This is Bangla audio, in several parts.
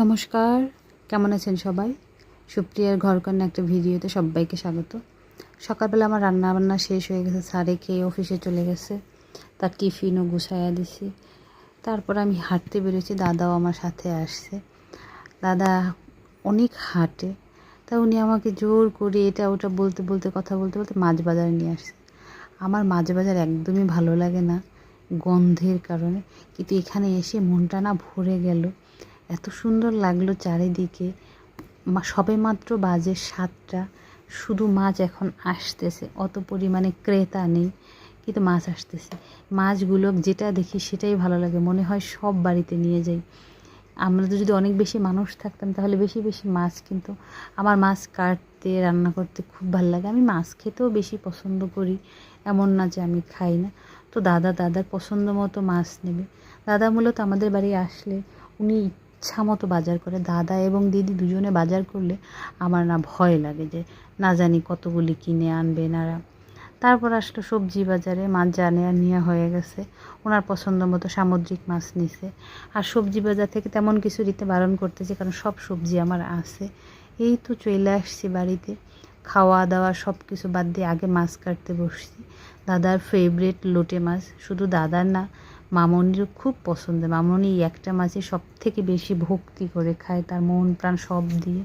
নমস্কার, কেমন আছেন সবাই? সুপ্রিয়ার ঘরকন্যা একটা ভিডিওতে সবাইকে স্বাগত। সকালবেলা আমার রান্না বান্না শেষ হয়ে গেছে, সারে খেয়ে অফিসে চলে গেছে। তার টিফিনও গুছাইয়া দিছি। তারপর আমি হাঁটতে বেরোছি দাদাও আমার সাথে আসছে। দাদা অনেক হাঁটে, তা উনি আমাকে জোর করে এটা ওটা বলতে বলতে, কথা বলতে বলতে মাছ বাজারে নিয়ে আসছে। আমার মাছ বাজার একদমই ভালো লাগে না গন্ধের কারণে, কিন্তু এখানে এসে মনটা না ভরে গেল। এত সুন্দর লাগল চারিদিকে। সবে মাত্র বাজে সাতটা, শুধু মাছ এখন আসতেছে, অত পরিমাণে ক্রেতা নেই, কিন্তু মাছ আসতেছে। মাছগুলো যেটা দেখি সেটাই ভালো লাগে, মনে হয় সব বাড়িতে নিয়ে যাই। আমরা তো যদি অনেক বেশি মানুষ থাকতাম, তাহলে বেশি বেশি মাছ, কিন্তু আমার মাছ কাটতে, রান্না করতে খুব ভালো লাগে। আমি মাছ খেতেও বেশি পছন্দ করি, এমন না যে আমি খাই না। তো দাদা, দাদার পছন্দ মতো মাছ নেবে। দাদা মূলত আমাদের বাড়ি আসলে উনি ইচ্ছা মতো বাজার করে, দাদা এবং দিদি দুজনে বাজার করলে আমার না ভয় লাগে যে না জানি কতগুলি কিনে আনবে নারা তারপর আসলো সবজি বাজারে, মাছ জানে আর নেওয়া হয়ে গেছে। ওনার পছন্দ মতো সামুদ্রিক মাছ নিছে। আর সবজি বাজার থেকে তেমন কিছু দিতে বারণ করতেছে কারণ সব সবজি আমার আছে। এই তো চলে আসছি বাড়িতে। খাওয়া দাওয়া সব কিছু বাদ দিয়ে আগে মাছ কাটতে বসছি। দাদার ফেভারিট লোটে মাছ। শুধু দাদার না মামনিরও খুব পছন্দের। মামনি একটা মাছই সব থেকে বেশি ভক্তি করে খায়, তার মন প্রাণ সব দিয়ে।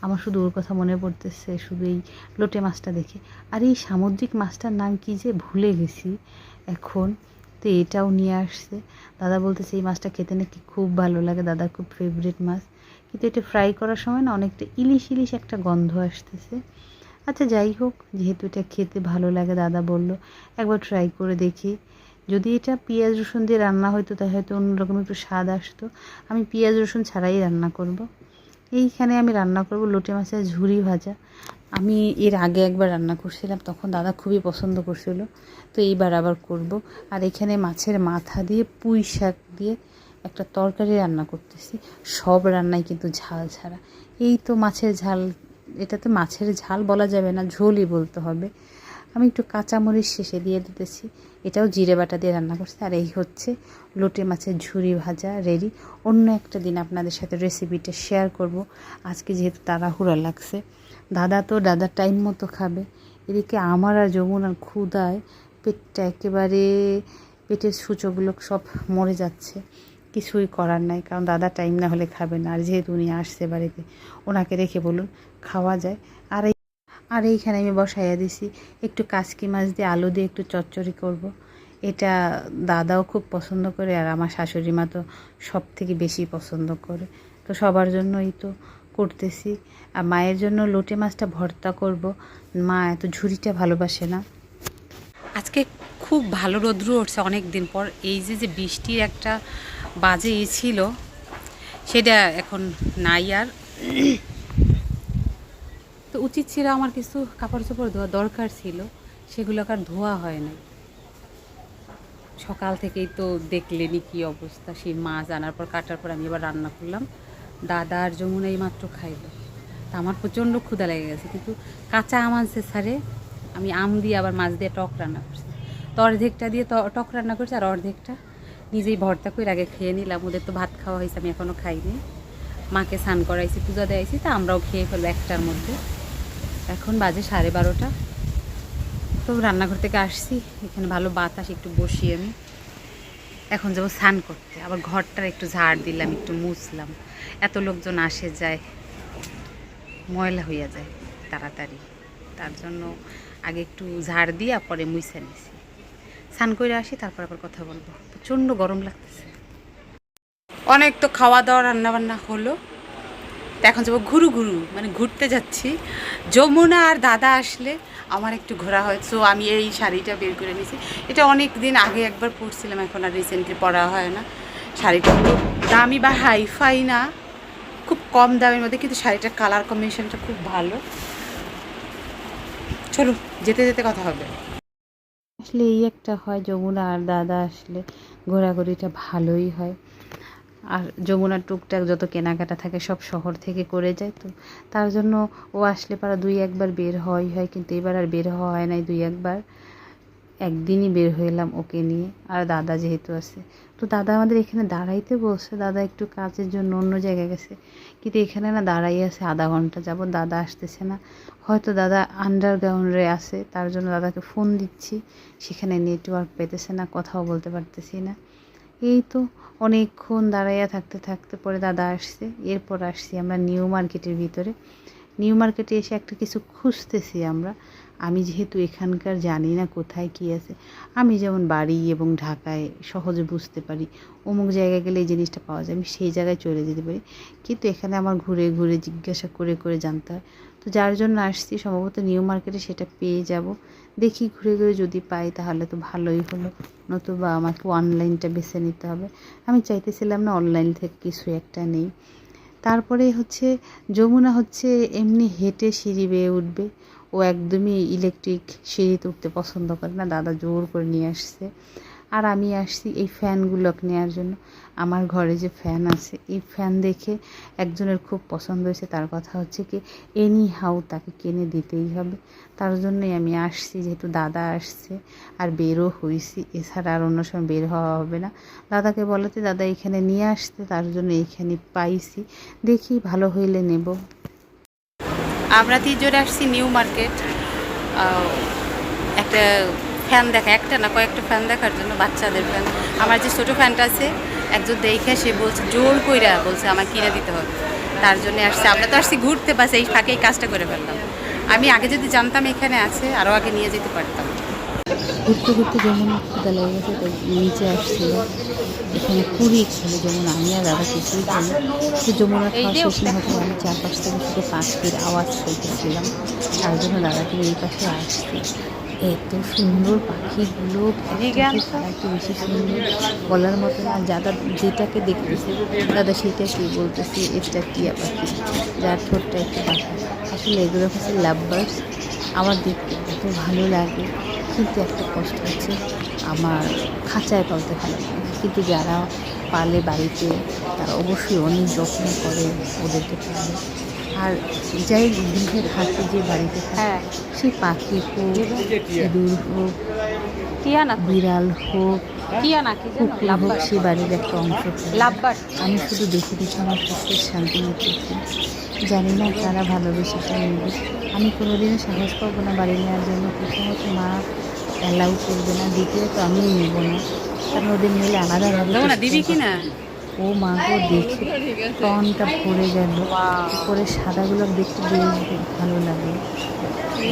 আমার শুধু ওর কথা মনে পড়তেছে, শুধু এই লোটে মাছটা দেখে। আর এই সামুদ্রিক মাছটার নাম কি যে ভুলে গেছি এখন। তো এটাও নিয়ে আসছে। দাদা বলতেছে, এই মাছটা খেতে নাকি খুব ভালো লাগে, দাদার খুব ফেভারিট মাছ। কিন্তু এটা ফ্রাই করার সময় না অনেকটা ইলিশ ইলিশ একটা গন্ধ আসতেছে। আচ্ছা যাই হোক, যেহেতু এটা খেতে ভালো লাগে, দাদা বলল, একবার ট্রাই করে দেখি। যদি এটা পেঁয়াজ, রসুন দিয়ে রান্না হতো তাহলে হয়তো অন্যরকম একটু স্বাদ আসতো। আমি পেঁয়াজ, রসুন ছাড়াই রান্না করব। এইখানে আমি রান্না করব লোটে মাছের ঝুরি ভাজা। আমি এর আগে একবার রান্না করছিলাম, তখন দাদা খুবই পছন্দ করছিল। তো এইবার আবার করব। আর এখানে মাছের মাথা দিয়ে পুঁই শাক দিয়ে একটা তরকারি রান্না করতেছি। সব রান্নাই কিন্তু ঝাল ছাড়া। এই তো মাছের ঝাল, এটাতে মাছের ঝাল বলা যাবে না, ঝোলই বলতে হবে। আমি একটু কাঁচামরিচ শেষে দিয়ে দিতেছি। এটাও জিরে বাটা দিয়ে রান্না করছি। আর এই হচ্ছে লোটে মাছের ঝুরি ভাজা, রেডি। অন্য একটা দিন আপনাদের সাথে রেসিপিটা শেয়ার করব। আজকে যেহেতু তাড়াহুড়া লাগছে, দাদা তো দাদা টাইম মতো খাবে। এদিকে আমার আর যমুনার ক্ষুদায় পেটটা একেবারে, পেটের সূচকগুলো সব মরে যাচ্ছে। কিছুই করার নাই, কারণ দাদা টাইম না হলে খাবে না। আর যেহেতু উনি আসছে বাড়িতে, ওনাকে রেখে বলুন, খাওয়া যায়। আর এইখানে আমি বসাইয়া দিছি। একটু কাসকি মাছ দিয়ে আলু দিয়ে একটু চচ্চড়ি করব। এটা দাদাও খুব পছন্দ করে আর আমার শাশুড়ি মা তো সব থেকে বেশি পছন্দ করে। তো সবার জন্যই তো করতেছি। আর মায়ের জন্য লোটে মাছটা ভর্তা করব। মা এত ঝুড়িটা ভালোবাসে না। আজকে খুব ভালো রৌদ্র উঠছে অনেক দিন পর। এই যে যে বৃষ্টির একটা বাজে ছিল, সেটা এখন নাই আর। তো উচিত ছিল আমার কিছু কাপড় চোপড় ধোয়া দরকার ছিল, সেগুলো আর ধোয়া হয় নাই। সকাল থেকেই তো দেখলেনি কি অবস্থা, সেই মাছ আনার পর, কাটার পর আমি এবার রান্না করলাম। দাদা আর যমুনা এই মাত্র খাইলো। তা আমার প্রচণ্ড ক্ষুধা লেগে গেছে, কিন্তু কাঁচা আম আনছে সারে আমি আম দিয়ে আবার মাছ দিয়ে টক রান্না করছি। তো অর্ধেকটা দিয়ে টক রান্না করছি আর অর্ধেকটা নিজেই ভর্তা করে আগে খেয়ে নিলাম। ওদের তো ভাত খাওয়া হয়েছে, আমি এখনও খাইনি। মাকে স্নান করাইছি, পূজা দেয়াইছি, তা আমরাও খেয়ে ফেলব একটার মধ্যে। এখন বাজে সাড়ে বারোটা। তো রান্নাঘর থেকে আসছি, এখানে ভালো বাতাস, একটু বসি আমি। এখন যাব স্নান করতে। আবার ঘরটার একটু ঝাড় দিলাম, একটু মুছলাম। এত লোকজন আসে যায়, ময়লা হইয়া যায় তাড়াতাড়ি। তার জন্য আগে একটু ঝাড় দিয়া পরে মুছে নিছি। স্নান করে আসি, তারপর আবার কথা বলব। প্রচণ্ড গরম লাগতেছে। অনেক তো খাওয়া দাওয়া রান্না বান্না হলো। তো এখন যাব ঘুরু ঘুরু মানে ঘুরতে যাচ্ছি। যমুনা আর দাদা আসলে আমার একটু ঘোরা হয় সো আমি এই শাড়িটা বের করে নিয়েছি। এটা অনেক দিন আগে একবার পরছিলাম, এখন আর রিসেন্টলি পরা হয় না। শাড়িটা খুব দামি বা হাইফাই না, খুব কম দামের মধ্যে, কিন্তু শাড়িটার কালার কম্বিনেশনটা খুব ভালো। চলো যেতে যেতে কথা হবে। আসলে এই একটা হয়, যমুনা আর দাদা আসলে ঘোরাঘুরিটা ভালোই হয়। আর যমুনার টুকটাক যত কেনাকাটা থাকে সব শহর থেকে করে যায়, তো তার জন্য ও আসলে পারা দুই একবার বের হয় হয়, কিন্তু এবার আর বের হওয়া হয় নাই দুই একবার। একদিনই বের হইলাম ওকে নিয়ে, আর দাদা যেহেতু আছে। তো দাদা আমাদের এখানে দাঁড়াইতে বলছে, দাদা একটু কাজের জন্য অন্য জায়গায় গেছে। কিন্তু এখানে না দাঁড়াই আছে আধা ঘণ্টা যাব দাদা আসতেছে না। হয়তো দাদা আন্ডারগ্রাউন্ডে আছে, তার জন্য দাদাকে ফোন দিচ্ছি। সেখানে নেটওয়ার্ক পেতেছে না, কথাও বলতে পারতেছি না। এই তো অনেকক্ষণ দাঁড়াইয়া থাকতে থাকতে পরে দাদা আসছে। এরপর আসছি আমরা নিউ মার্কেটের ভিতরে। নিউ মার্কেটে এসে একটা কিছু খুঁজতেছি আমরা। আমি যেহেতু এখানকার জানি না কোথায় কী আছে, আমি যেমন বাড়ি এবং ঢাকায় সহজে বুঝতে পারি, অমুক জায়গায় গেলে এই জিনিসটা পাওয়া যায়, আমি সেই জায়গায় চলে যেতে পারি। কিন্তু এখানে আমার ঘুরে ঘুরে জিজ্ঞাসা করে করে জানতে হয় তো যার জন্য আসছি, সম্ভবত নিউ মার্কেটে সেটা পেয়ে যাব। দেখি ঘুরে ঘুরে যদি পাই তাহলে তো ভালোই হলো। নতুবা আমাকে অনলাইনটা বেছে নিতে হবে। আমি চাইতেছিলাম না অনলাইন থেকে কিছু একটা নেই। তারপরে হচ্ছে, যমুনা হচ্ছে এমনি হেঁটে সিঁড়ি বেয়ে উঠবে। ও একদমই ইলেকট্রিক সিঁড়িতে উঠতে পছন্দ করে না। দাদা জোর করে নিয়ে আসছে। আর আমি আসছি এই ফ্যানগুলো নেওয়ার জন্য। আমার ঘরে যে ফ্যান আছে, এই ফ্যান দেখে একজনের খুব পছন্দ হয়েছে। তার কথা হচ্ছে কি এনি হাউ তাকে কিনে দিতেই হবে। তার জন্যই আমি আসছি, যেহেতু দাদা আসছে আর বেরও হয়েছি এছাড়া আর অন্য সময় বের হওয়া হবে না। দাদাকে বলাতে দাদা, এখানে নিয়ে আসতে। তার জন্য এইখানে পাইছি। দেখি ভালো হইলে নেব। আমরা তিনজনে আসছি নিউ মার্কেট। একটা ফ্যান দেখা একটা না কয়েকটা ফ্যান দেখার জন্য বাচ্চাদের ফ্যান আমার যে ছোটো ফ্যানটা আছে একজন দেখে সে বলছে জোর কইরা বলছে আমার কিনে দিতে হবে। তার জন্য আসছে। আমরা তো আসছি ঘুরতে বাস এই ফাঁকে এই কাজটা করে ফেললাম। আমি আগে যদি জানতাম এখানে আছে আরও আগে নিয়ে যেতে পারতাম। ঘুরতে ঘুরতে যেমন লেগে গেছে তাই নিচে আসছিল। এখানে পুরি ছিল যেমন আমি আর দাদা কিছুই খাই তো যমুনা খাওয়া শেষ না হতে আমি চারপাশ থেকে শুধু পাখির আওয়াজ শুনতেছিলাম। তার জন্য দাদাকে এই পাশে আসছি। এত সুন্দর পাখিগুলো একটু বেশি সুন্দর বলার মতো না। দাদা যেটাকে দেখতেছে দাদা সেটা কি বলতেছে এটা টিয়া পাখি যার ঠোঁটটা একটু পাখি আসলে এগুলো হচ্ছে লাভ বার্ডস আমার দেখতে এত ভালো লাগে কিন্তু একটা কষ্ট হচ্ছে আমার খাঁচায় পালতে ভালো লাগে। কিন্তু যারা পালে বাড়িতে তারা অবশ্যই অনেক যত্ন করে ওদেরকে পালে। আর যাই গৃহের হাতে যে বাড়িতে থাকে হ্যাঁ। সেই পাখি হোক ইঁদুর হোক বিড়াল হোক কুকুর হোক সেই বাড়ির একটা অংশ আমি শুধু দেখে দেখে আমার চোখের শান্তি নিতেছি জানি না তারা ভালোবেসেটা নেবে আমি কোনোদিনও সাহস পাবো না বাড়ি নেওয়ার জন্য। প্রথমত মা অ্যালাউ করবে না দ্বিতীয়ত আমি নেব না। কারণ ওদের আলাদাভাবে দেবো না দিবি কি না। ও মা গো দেখে টনটা ভরে গেল। উপরে সাদাগুলো দেখতে বেশ ভালো লাগে।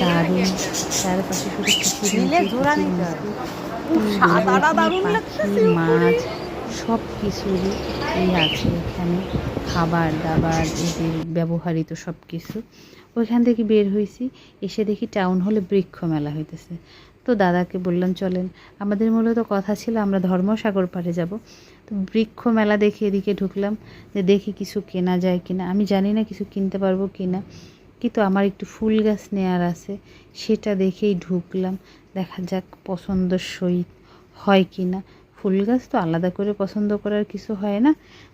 দারুণ। চারপাশে শুধু পাখি মাছ সব কিছুরই এই আছে এখানে। খাবার দাবার এদের ব্যবহারিত সব কিছু ওইখান থেকে বের হয়েছি এসে দেখি টাউন হলে বৃক্ষ মেলা হইতেছে। তো দাদাকে বললাম চলেন। আমাদের মূলত কথা ছিল আমরা ধর্মসাগর পাড়ে যাব। তো বৃক্ষ মেলা দেখে এদিকে ঢুকলাম, যে দেখি কিছু কেনা যায় কিনা। আমি জানি না কিছু কিনতে পারব কিনা, কিন্তু আমার একটু ফুল গাছ নেয়ার আছে, সেটা দেখেই ঢুকলাম। দেখা যাক পছন্দসই হয় কি না ফুল গাছ তো আলাদা করে পছন্দ করার কিছু হয় না,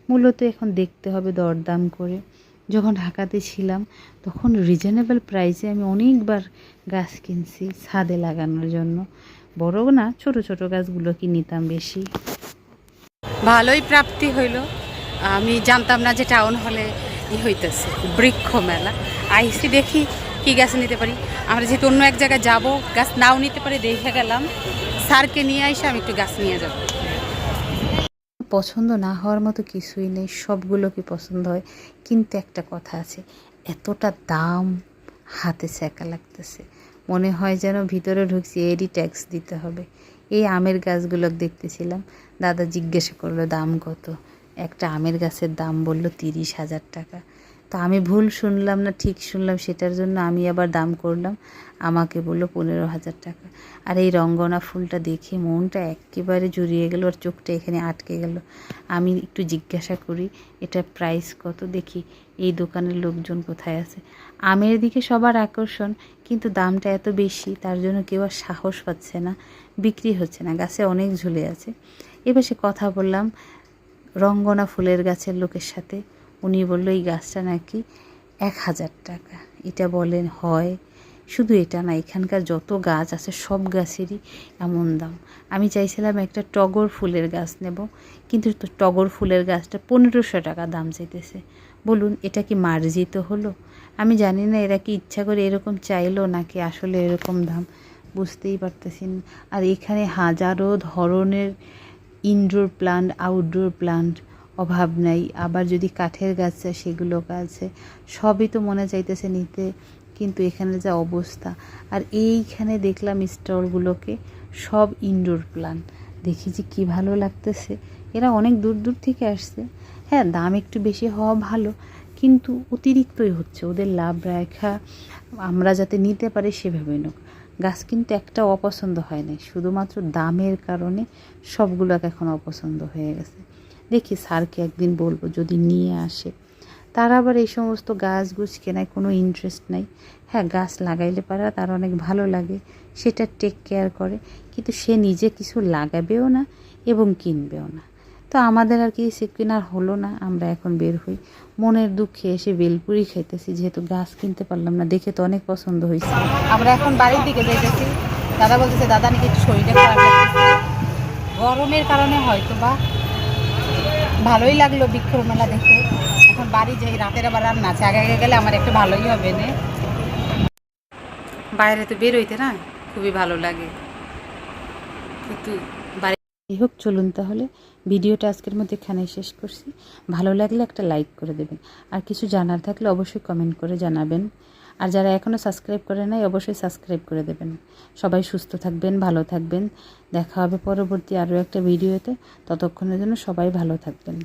মূলত এখন দেখতে হবে দরদাম করে। যখন ঢাকাতে ছিলাম, তখন রিজনেবল প্রাইসে আমি অনেকবার গাছ কিনছি, ছাদে লাগানোর জন্য। বড় না, ছোট ছোট গাছগুলো কি নিতাম বেশি। ভালোই প্রাপ্তি হইল। আমি জানতাম না যে টাউন হলে ই হইতেছে, বৃক্ষ মেলা। আইসি দেখি কি গাছ নিতে পারি। আমরা যেহেতু অন্য এক জায়গায় যাব, গাছ নাও নিতে পারি, দেখে গেলাম। স্যারকে নিয়ে এসে আমি একটু গাছ নিয়ে যাব। পছন্দ না হওয়ার মতো কিছুই নেই সবগুলোকে পছন্দ হয়? কিন্তু একটা কথা আছে, এতটা দাম হাতে ছ্যাঁকা লাগতেছে। মনে হয় যেন ভিতরে ঢুকছি, এরই ট্যাক্স দিতে হবে। এই আমের গাছগুলো দেখতেছিলাম। দাদা জিজ্ঞাসা করল, দাম কত? একটা আমের গাছের দাম বলল তিরিশ হাজার টাকা। তো আমি ভুল শুনলাম না, ঠিক শুনলাম, সেটার জন্য আমি আবার দাম করলাম। আমাকে বলল পনেরো হাজার টাকা। আর এই রঙ্গনা ফুলটা দেখে মনটা একেবারে জুড়িয়ে গেল আর চোখটা এখানে আটকে গেল। আমি একটু জিজ্ঞাসা করি, এটা প্রাইস কত? দেখি এই দোকানের লোকজন কোথায় আছে? আমের দিকে সবার আকর্ষণ, কিন্তু দামটা এত বেশি, তার জন্য কেউ আর সাহস পাচ্ছে না, বিক্রি হচ্ছে না, গাছে অনেক ঝুলে আছে। এবার সে কথা বললাম রঙ্গনা ফুলের গাছের লোকের সাথে। উনি বলল, এই গাছটা নাকি এক হাজার টাকা। এটা বলেন, হয়। শুধু এটা না, এখানকার যত গাছ আছে সব গাছেরই এমন দাম। আমি চাইছিলাম একটা টগর ফুলের গাছ নেব, কিন্তু টগর ফুলের গাছটা পনেরোশো টাকা দাম চাইতেছে। বলুন, এটা কি মার্জিত হলো? আমি জানি না, এরা কি ইচ্ছা করে এরকম চাইলো নাকি আসলে এরকম দাম, বুঝতেই পারতেছি আর এখানে হাজারো ধরনের ইনডোর প্লান্ট আউটডোর প্লান্ট অভাব নাই। আবার যদি কাঠের গাছ সেগুলো আছে সবই তো মনে চাইতেছে নিতে, কিন্তু এখানে যা অবস্থা। আর এইখানে দেখলাম স্টলগুলোকে সব ইনডোর প্লান্ট দেখি যে কী ভালো লাগতেছে। এরা অনেক দূর দূর থেকে আসছে। হ্যাঁ দাম একটু বেশি হওয়া ভালো, কিন্তু অতিরিক্তই হচ্ছে। ওদের লাভ রেখা, আমরা যাতে নিতে পারি সেভাবে নোক। গাছ কিন্তু একটা অপছন্দ হয় নাই। শুধুমাত্র দামের কারণে সবগুলোকে এখন অপছন্দ হয়ে গেছে। দেখি স্যারকে একদিন বলব যদি নিয়ে আসে। তার আবার এই সমস্ত গাছ গুছ কেনায় কোনো ইন্টারেস্ট নাই। হ্যাঁ গাছ লাগাইলে পারা, তার অনেক ভালো লাগে, সেটা টেক কেয়ার করে। কিন্তু সে নিজে কিছু লাগাবেও না এবং কিনবেও না। তো আমাদের আর কি সে কেনার হলো না, আমরা এখন বের হই। মনের দুঃখে এসে বেলপুরি খাইতেছি, যেহেতু গাছ কিনতে পারলাম না, দেখে তো অনেক পছন্দ হয়েছে। আমরা এখন বাড়ির দিকে যাইতেছি। দাদা বলতেছে, দাদা নাকি একটু শরীরে খারাপ গরমের কারণে হয়তো বা ভালোই লাগল বিক্ষোভ মেলা দেখে। এখন বাড়ি যাই, রাতের আবার রান্না আছে আগে আগে গেলে আমার একটু ভালোই হবে না। বাইরে তো বেরোইতে না, খুবই ভালো লাগে। কিন্তু যাই হোক, চলুন তাহলে। ভিডিওটা আজকের মধ্যে এখানেই শেষ করছি। ভালো লাগলে একটা লাইক করে দেবেন। আর কিছু জানার থাকলে অবশ্যই কমেন্ট করে জানাবেন। আর যারা এখনও সাবস্ক্রাইব করে নাই, অবশ্যই সাবস্ক্রাইব করে দেবেন। সবাই সুস্থ থাকবেন, ভালো থাকবেন। দেখা হবে পরবর্তী আরও একটা ভিডিওতে ততক্ষণের জন্য সবাই ভালো থাকবেন।